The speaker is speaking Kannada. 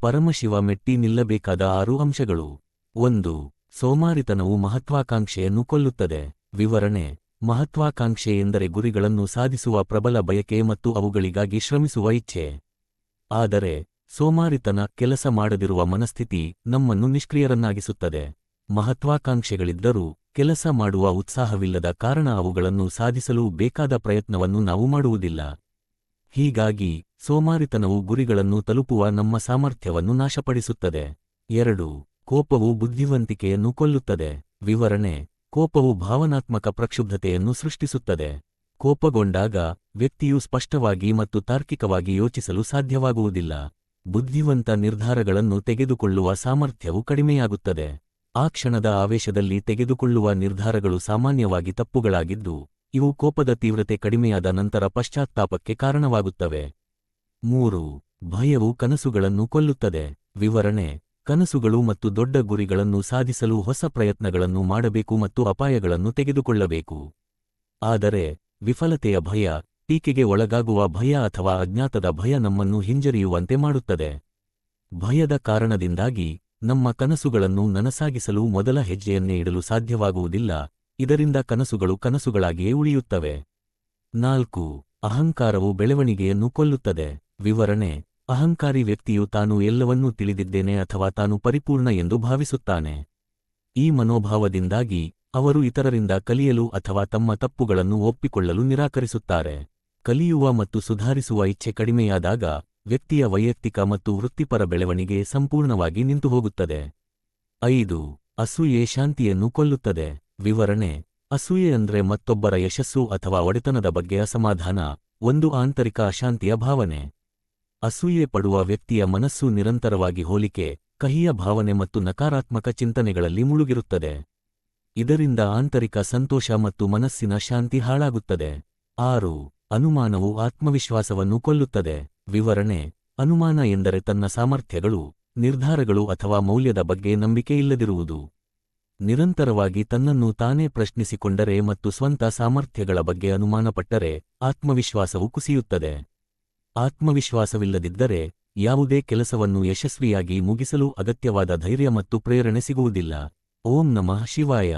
ಪರಮಶಿವ ಮೆಟ್ಟಿ ನಿಲ್ಲಬೇಕಾದ ಆರು ಅಂಶಗಳು. ಒಂದು, ಸೋಮಾರಿತನವು ಮಹತ್ವಾಕಾಂಕ್ಷೆಯನ್ನು ಕೊಲ್ಲುತ್ತದೆ. ವಿವರಣೆ, ಮಹತ್ವಾಕಾಂಕ್ಷೆ ಎಂದರೆ ಗುರಿಗಳನ್ನು ಸಾಧಿಸುವ ಪ್ರಬಲ ಬಯಕೆ ಮತ್ತು ಅವುಗಳಿಗಾಗಿ ಶ್ರಮಿಸುವ ಇಚ್ಛೆ. ಆದರೆ, ಸೋಮಾರಿತನ ಕೆಲಸ ಮಾಡದಿರುವ ಮನಸ್ಥಿತಿ ನಮ್ಮನ್ನು ನಿಷ್ಕ್ರಿಯರನ್ನಾಗಿಸುತ್ತದೆ. ಮಹತ್ವಾಕಾಂಕ್ಷೆಗಳಿದ್ದರೂ, ಕೆಲಸ ಮಾಡುವ ಉತ್ಸಾಹವಿಲ್ಲದ ಕಾರಣ ಅವುಗಳನ್ನು ಸಾಧಿಸಲು ಬೇಕಾದ ಪ್ರಯತ್ನವನ್ನು ನಾವು ಮಾಡುವುದಿಲ್ಲ. ಹೀಗಾಗಿ ಸೋಮಾರಿತನವು ಗುರಿಗಳನ್ನು ತಲುಪುವ ನಮ್ಮ ಸಾಮರ್ಥ್ಯವನ್ನು ನಾಶಪಡಿಸುತ್ತದೆ. ಎರಡು, ಕೋಪವು ಬುದ್ಧಿವಂತಿಕೆಯನ್ನು ಕೊಲ್ಲುತ್ತದೆ. ವಿವರಣೆ, ಕೋಪವು ಭಾವನಾತ್ಮಕ ಪ್ರಕ್ಷುಬ್ಧತೆಯನ್ನು ಸೃಷ್ಟಿಸುತ್ತದೆ. ಕೋಪಗೊಂಡಾಗ ವ್ಯಕ್ತಿಯು ಸ್ಪಷ್ಟವಾಗಿ ಮತ್ತು ತಾರ್ಕಿಕವಾಗಿ ಯೋಚಿಸಲು ಸಾಧ್ಯವಾಗುವುದಿಲ್ಲ. ಬುದ್ಧಿವಂತ ನಿರ್ಧಾರಗಳನ್ನು ತೆಗೆದುಕೊಳ್ಳುವ ಸಾಮರ್ಥ್ಯವು ಕಡಿಮೆಯಾಗುತ್ತದೆ. ಆ ಕ್ಷಣದ ಆವೇಶದಲ್ಲಿ ತೆಗೆದುಕೊಳ್ಳುವ ನಿರ್ಧಾರಗಳು ಸಾಮಾನ್ಯವಾಗಿ ತಪ್ಪುಗಳಾಗಿದ್ದು, ಇವು ಕೋಪದ ತೀವ್ರತೆ ಕಡಿಮೆಯಾದ ನಂತರ ಪಶ್ಚಾತ್ತಾಪಕ್ಕೆ ಕಾರಣವಾಗುತ್ತವೆ. ಮೂರು, ಭಯವು ಕನಸುಗಳನ್ನು ಕೊಲ್ಲುತ್ತದೆ. ವಿವರಣೆ, ಕನಸುಗಳು ಮತ್ತು ದೊಡ್ಡ ಗುರಿಗಳನ್ನು ಸಾಧಿಸಲು ಹೊಸ ಪ್ರಯತ್ನಗಳನ್ನು ಮಾಡಬೇಕು ಮತ್ತು ಅಪಾಯಗಳನ್ನು ತೆಗೆದುಕೊಳ್ಳಬೇಕು. ಆದರೆ, ವಿಫಲತೆಯ ಭಯ, ಟೀಕೆಗೆ ಒಳಗಾಗುವ ಭಯ ಅಥವಾ ಅಜ್ಞಾತದ ಭಯ ನಮ್ಮನ್ನು ಹಿಂಜರಿಯುವಂತೆ ಮಾಡುತ್ತದೆ. ಭಯದ ಕಾರಣದಿಂದಾಗಿ, ನಮ್ಮ ಕನಸುಗಳನ್ನು ನನಸಾಗಿಸಲು ಮೊದಲ ಹೆಜ್ಜೆಯನ್ನೇ ಇಡಲು ಸಾಧ್ಯವಾಗುವುದಿಲ್ಲ. ಇದರಿಂದ ಕನಸುಗಳು ಕನಸುಗಳಾಗಿಯೇ ಉಳಿಯುತ್ತವೆ. ನಾಲ್ಕು, ಅಹಂಕಾರವು ಬೆಳವಣಿಗೆಯನ್ನು ಕೊಲ್ಲುತ್ತದೆ. ವಿವರಣೆ, ಅಹಂಕಾರಿ ವ್ಯಕ್ತಿಯು ತಾನು ಎಲ್ಲವನ್ನೂ ತಿಳಿದಿದ್ದೇನೆ ಅಥವಾ ತಾನು ಪರಿಪೂರ್ಣ ಎಂದು ಭಾವಿಸುತ್ತಾನೆ. ಈ ಮನೋಭಾವದಿಂದಾಗಿ, ಅವರು ಇತರರಿಂದ ಕಲಿಯಲು ಅಥವಾ ತಮ್ಮ ತಪ್ಪುಗಳನ್ನು ಒಪ್ಪಿಕೊಳ್ಳಲು ನಿರಾಕರಿಸುತ್ತಾರೆ. ಕಲಿಯುವ ಮತ್ತು ಸುಧಾರಿಸುವ ಇಚ್ಛೆ ಕಡಿಮೆಯಾದಾಗ, ವ್ಯಕ್ತಿಯ ವೈಯಕ್ತಿಕ ಮತ್ತು ವೃತ್ತಿಪರ ಬೆಳವಣಿಗೆ ಸಂಪೂರ್ಣವಾಗಿ ನಿಂತುಹೋಗುತ್ತದೆ. ಐದು, ಅಸೂಯೆ ಶಾಂತಿಯನ್ನು ಕೊಲ್ಲುತ್ತದೆ. ವಿವರಣೆ, ಅಸೂಯೆ ಅಂದ್ರೆ ಮತ್ತೊಬ್ಬರ ಯಶಸ್ಸು ಅಥವಾ ಒಡೆತನದ ಬಗ್ಗೆ ಅಸಮಾಧಾನ, ಒಂದು ಆಂತರಿಕ ಅಶಾಂತಿಯ ಭಾವನೆ. ಅಸೂಯೆ ಪಡುವ ವ್ಯಕ್ತಿಯ ಮನಸ್ಸು ನಿರಂತರವಾಗಿ ಹೋಲಿಕೆ, ಕಹಿಯ ಭಾವನೆ ಮತ್ತು ನಕಾರಾತ್ಮಕ ಚಿಂತನೆಗಳಲ್ಲಿ ಮುಳುಗಿರುತ್ತದೆ. ಇದರಿಂದ ಆಂತರಿಕ ಸಂತೋಷ ಮತ್ತು ಮನಸ್ಸಿನ ಶಾಂತಿ ಹಾಳಾಗುತ್ತದೆ. ಆರು, ಅನುಮಾನವು ಆತ್ಮವಿಶ್ವಾಸವನ್ನು ಕೊಲ್ಲುತ್ತದೆ. ವಿವರಣೆ, ಅನುಮಾನ ಎಂದರೆ ತನ್ನ ಸಾಮರ್ಥ್ಯಗಳು, ನಿರ್ಧಾರಗಳು ಅಥವಾ ಮೌಲ್ಯದ ಬಗ್ಗೆ ನಂಬಿಕೆ ಇಲ್ಲದಿರುವುದು. ನಿರಂತರವಾಗಿ ತನ್ನನ್ನು ತಾನೇ ಪ್ರಶ್ನಿಸಿಕೊಂಡರೆ ಮತ್ತು ಸ್ವಂತ ಸಾಮರ್ಥ್ಯಗಳ ಬಗ್ಗೆ ಅನುಮಾನಪಟ್ಟರೆ ಆತ್ಮವಿಶ್ವಾಸವು ಕುಸಿಯುತ್ತದೆ. ಆತ್ಮವಿಶ್ವಾಸವಿಲ್ಲದಿದ್ದರೆ ಯಾವುದೇ ಕೆಲಸವನ್ನು ಯಶಸ್ವಿಯಾಗಿ ಮುಗಿಸಲು ಅಗತ್ಯವಾದ ಧೈರ್ಯ ಮತ್ತು ಪ್ರೇರಣೆ ಸಿಗುವುದಿಲ್ಲ. ಓಂ ನಮಃ ಶಿವಾಯ.